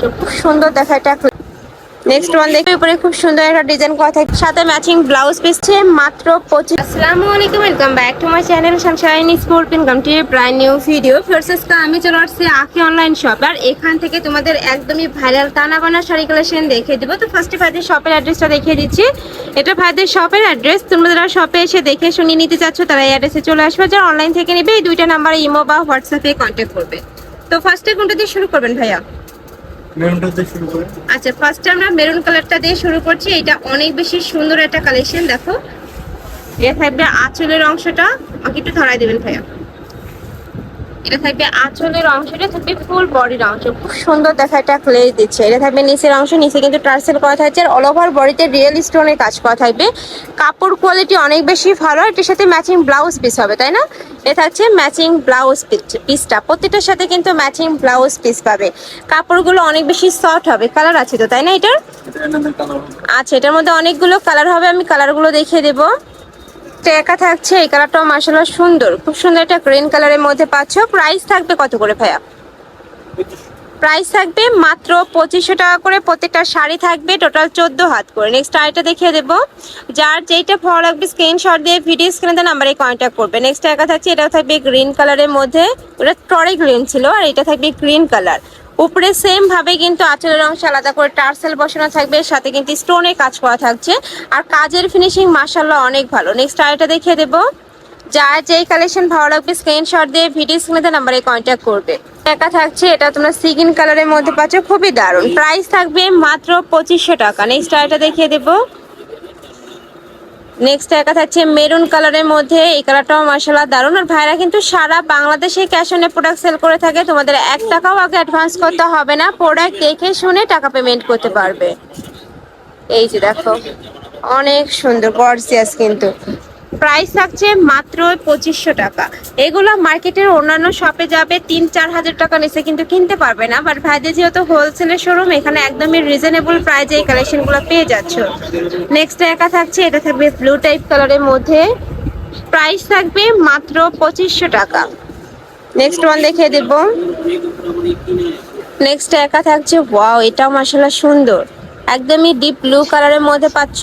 খুব সুন্দর দেখা এটা নেক্সট ওয়ান দেখবে উপরে খুব সুন্দর একটা ডিজাইন করা থাকে। সাথে ম্যাচিং ব্লাউজ পিসছে মাত্র পঁচিশ আসসালামু আলাইকুম welcome back to my channel Sunshine sport income T brand new video first আমি চলে আসছি আখি অনলাইন শপ আর এখান থেকে তোমাদের একদমই ভাইরাল টানা বানা শাড়ি কালেকশন দেখিয়ে দেবো। তো ফার্স্টে ভাইদের শপের অ্যাড্রেসটা দেখিয়ে দিচ্ছি। এটা ভাইদের শপের অ্যাড্রেস তোমরা শপে এসে দেখে শুনে নিতে চাচ্ছ, তারা এই অ্যাড্রেসে চলে আসবে। যারা অনলাইন থেকে নেবে, এই দুইটা নাম্বারে ইমো বা হোয়াটসঅ্যাপে কন্ট্যাক্ট করবে। তো ফার্স্টে কোনটা দিয়ে শুরু করবেন ভাইয়া মেরুনটা দিয়ে শুরু করে আচ্ছা ফার্স্ট আমরা মেরুন কালারটা দিয়ে শুরু করছি। এটা অনেক বেশি সুন্দর একটা কালেকশন দেখো। এ থাকবে আঁচলের অংশটা। আমাকে একটু ধরাই দেবেন, ভাইয়া। এটা থাকবে আঁচলের অংশটা থাকবে ফুল বডির অংশ। খুব সুন্দর দেখা এটা ক্লেজ দিচ্ছে। এটা থাকবে নিচের অংশ নিচে কিন্তু টার্সেল করা থাকছে। আর অল ওভার বডিতে রিয়েল স্টোনের কাজ করা থাকবে। কাপড় কোয়ালিটি অনেক বেশি ভালো এটার সাথে ম্যাচিং ব্লাউজ পিস হবে তাই না? এ থাকছে ম্যাচিং ব্লাউজ পিসটা প্রত্যেকটার সাথে কিন্তু ম্যাচিং ব্লাউজ পিস পাবে। কাপড়গুলো অনেক বেশি সফট হবে। কালার আছে তো তাই না এটার? এটা আচ্ছা এটার মধ্যে অনেকগুলো কালার হবে আমি কালারগুলো দেখিয়ে দেবো। এটা একা থাকছে, এই কালারটাও মাসাল্লাহ সুন্দর। খুব সুন্দর একটা গ্রিন কালারের মধ্যে পাচ্ছ। প্রাইস থাকবে কত করে ভাইয়া? প্রাইস থাকবে মাত্র পঁচিশশো টাকা করে, প্রত্যেকটা শাড়ি থাকবে টোটাল চোদ্দ হাত করে। নেক্সট আরেকটা দেখিয়ে দেবো। যার যেইটা ভালো লাগবে স্ক্রিনশট দিয়ে ভিডিও স্ক্রিনে নাম্বারে কন্ট্যাক্ট করবে। নেক্সট একা থাকছে এটা থাকবে গ্রিন কালারের মধ্যে। ওটা টরে গ্রিন ছিল, আর এটা থাকবে গ্রিন কালার উপরে সেম ভাবে কিন্তু আঁচলের অংশ আলাদা করে টার্সেল বসানো থাকবে সাথে কিন্তু স্টোনে কাজ করা থাকছে। আর কাজের ফিনিশিং মাসাল্লাহ অনেক ভালো। নেক্সট আরেকটা দেখিয়ে দেবো। যার যেই কালেকশন ভালো লাগবে স্ক্রিনশট দিয়ে ভিডিও স্ক্রিনে নাম্বারে কন্ট্যাক্ট করবে। একা থাকছে, এটা তোমরা সিগিন কালারের মধ্যে পাচ্ছ, খুবই দারুণ। প্রাইস থাকবে মাত্র পঁচিশশো টাকা। নেক্সট আরেকটা দেখিয়ে দেবো। নেক্সট একা থাকছে মেরুন কালারের মধ্যে এই কালারটাও মার্শাল্লাহ দারুণ আর ভাইরা কিন্তু সারা বাংলাদেশে ক্যাশ অনে প্রোডাক্ট সেল করে থাকে। তোমাদের এক টাকাও আগে অ্যাডভান্স করতে হবে না। প্রোডাক্ট দেখে শুনে টাকা পেমেন্ট করতে পারবে। এই যে দেখো, অনেক সুন্দর গর্জিয়াস কিন্তু। প্রাইস থাকছে মাত্র পঁচিশশো টাকা। এগুলো মার্কেটের অন্যান্য শপে যাবে, তিন, চার হাজার টাকা নিচে কিন্তু কিনতে পারবে না। বাট ভাইদের যেহেতু হোলসেলের শোরুম এখানে একদমই রিজনেবল প্রাইজে এই কালেকশনগুলো পেয়ে যাচ্ছ। নেক্সট একা থাকছে, এটা থাকবে ব্লু টাইপ কালারের মধ্যে। প্রাইস থাকবে মাত্র পঁচিশশো টাকা। নেক্সট ওয়ান দেখিয়ে দেব। নেক্সট একা থাকছে ওয়াও এটাও মাসাল্লাহ সুন্দর। একদমই ডিপ ব্লু কালারের মধ্যে পাচ্ছ।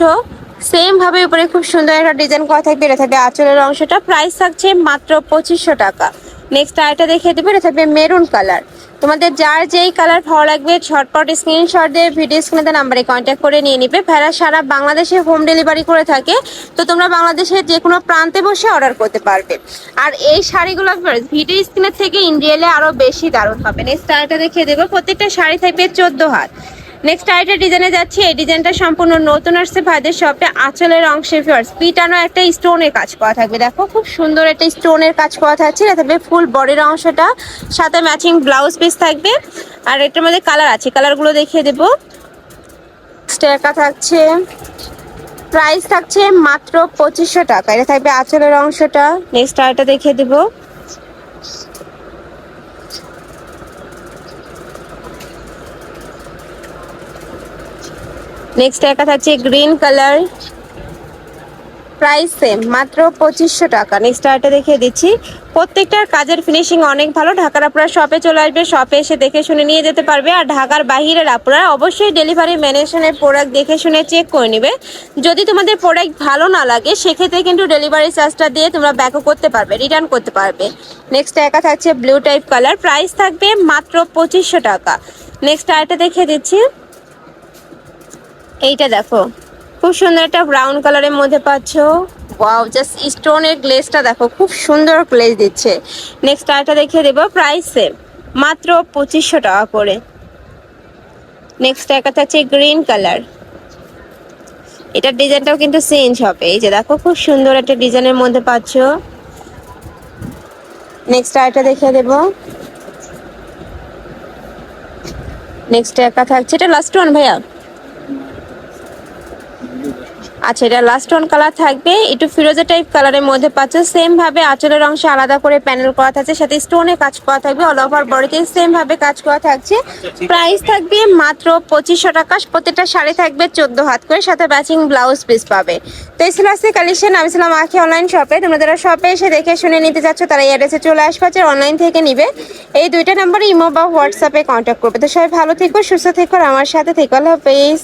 সেম ভাবে উপরে খুব সুন্দর একটা ডিজাইন করা থাকবে। এটা থাকবে আঁচলের অংশটা। প্রাইস থাকছে মাত্র পঁচিশশো টাকা। নেক্সট আরেকটা দেখিয়ে দেবে। এটা থাকবে মেরুন কালার তোমাদের যার যেই কালার ভালো লাগবে ঝটপট স্ক্রিনশট দিয়ে ভিডিও স্ক্রিনে নাম্বারে কন্ট্যাক্ট করে নিয়ে নিবে। ভেড়া সারা বাংলাদেশে হোম ডেলিভারি করে থাকে। তো তোমরা বাংলাদেশের যে কোনো প্রান্তে বসে অর্ডার করতে পারবে। আর এই শাড়িগুলো ভিডিও স্ক্রিনের থেকে ইন্ডিয়ালে আরও বেশি দারুণ হবে। নেক্সট আরেকটা দেখিয়ে দেবো। প্রত্যেকটা শাড়ি থাকবে চোদ্দ হাত। নেক্সট আরেকটা ডিজাইনে যাচ্ছি। এই ডিজাইনটা সম্পূর্ণ নতুন আসছে ভাইদের শপে আঁচলের অংশে ফিয়ার্স পিটানো একটা স্টোনের কাজ করা থাকবে। দেখো, খুব সুন্দর একটা স্টোনের কাজ করা থাকছে। থাকবে ফুল বডির অংশটা। সাথে ম্যাচিং ব্লাউজ পিস থাকবে। আর এটার মধ্যে কালার আছে। কালারগুলো দেখিয়ে দেবো। একা থাকছে। প্রাইস থাকছে মাত্র পঁচিশশো টাকা। এটা থাকবে আঁচলের অংশটা। নেক্সট আরেকটা দেখিয়ে দেবো। নেক্সট একা থাকছে গ্রিন কালার প্রাইস সেম মাত্র পঁচিশশো টাকা। নেক্সট আরেকটা দেখিয়ে দিচ্ছি। প্রত্যেকটার কাজের ফিনিশিং অনেক ভালো। ঢাকার আপনারা শপে চলে আসবে। শপে এসে দেখে শুনে নিয়ে যেতে পারবে। আর ঢাকার বাহিরের আপনারা অবশ্যই ডেলিভারি ম্যানেশনের প্রোডাক্ট দেখে শুনে চেক করে নেবে। যদি তোমাদের প্রোডাক্ট ভালো না লাগে, সেক্ষেত্রে কিন্তু ডেলিভারি চার্জটা দিয়ে তোমরা ব্যাকও করতে পারবে রিটার্ন করতে পারবে। নেক্সট একা থাকছে ব্লু টাইপ কালার প্রাইস থাকবে মাত্র পঁচিশশো টাকা। নেক্সট আরেকটা দেখিয়ে দিচ্ছি। এইটা দেখো। খুব সুন্দর একটা ব্রাউন কালারের মধ্যে পাচ্ছ। ওয়াও জাস্ট স্টোনের গ্লেজটা দেখো, খুব সুন্দর গ্লেজ দিচ্ছে। নেক্সট আরেকটা দেখিয়ে দেবো প্রাইস সেম মাত্র পঁচিশশো টাকা করে। নেক্সট একটা থাকছে গ্রিন কালার এটার ডিজাইনটাও কিন্তু চেঞ্জ হবে। এই যে দেখো, খুব সুন্দর একটা ডিজাইনের মধ্যে পাচ্ছ। নেক্সট আরেকটা দেখিয়ে দেবো। নেক্সট একা থাকছে এটা লাস্ট ওয়ান ভাইয়া। আচ্ছা এটা লাস্ট ওয়ান কালার থাকবে। একটু ফিরোজা টাইপ কালারের মধ্যে পাচ্ছ। সেম ভাবে আঁচলের অংশে আলাদা করে প্যানেল করা থাকছে সাথে স্টোনে কাজ করা থাকবে অল ওভার বডিতে সেম ভাবে কাজ করা থাকছে। প্রাইস থাকবে মাত্র পঁচিশশো টাকা প্রত্যেকটা শাড়ি থাকবে চোদ্দ হাত করে সাথে ম্যাচিং ব্লাউজ পিস পাবে। তো এই ছিল আজকে কালেকশন আমি ছিলাম আখি অনলাইন শপে তোমরা যারা শপে এসে দেখে শুনে নিতে চাচ্ছ তারা এই অ্যাড্রেসে চলে আসবে আর অনলাইন থেকে নিবে। এই দুইটা নাম্বারে ইমো বা হোয়াটসঅ্যাপে কন্ট্যাক্ট করবে। তো সবাই ভালো থেকো সুস্থ থেকো আর আমার সাথে থেকো। আল্লাহ হাফেজ।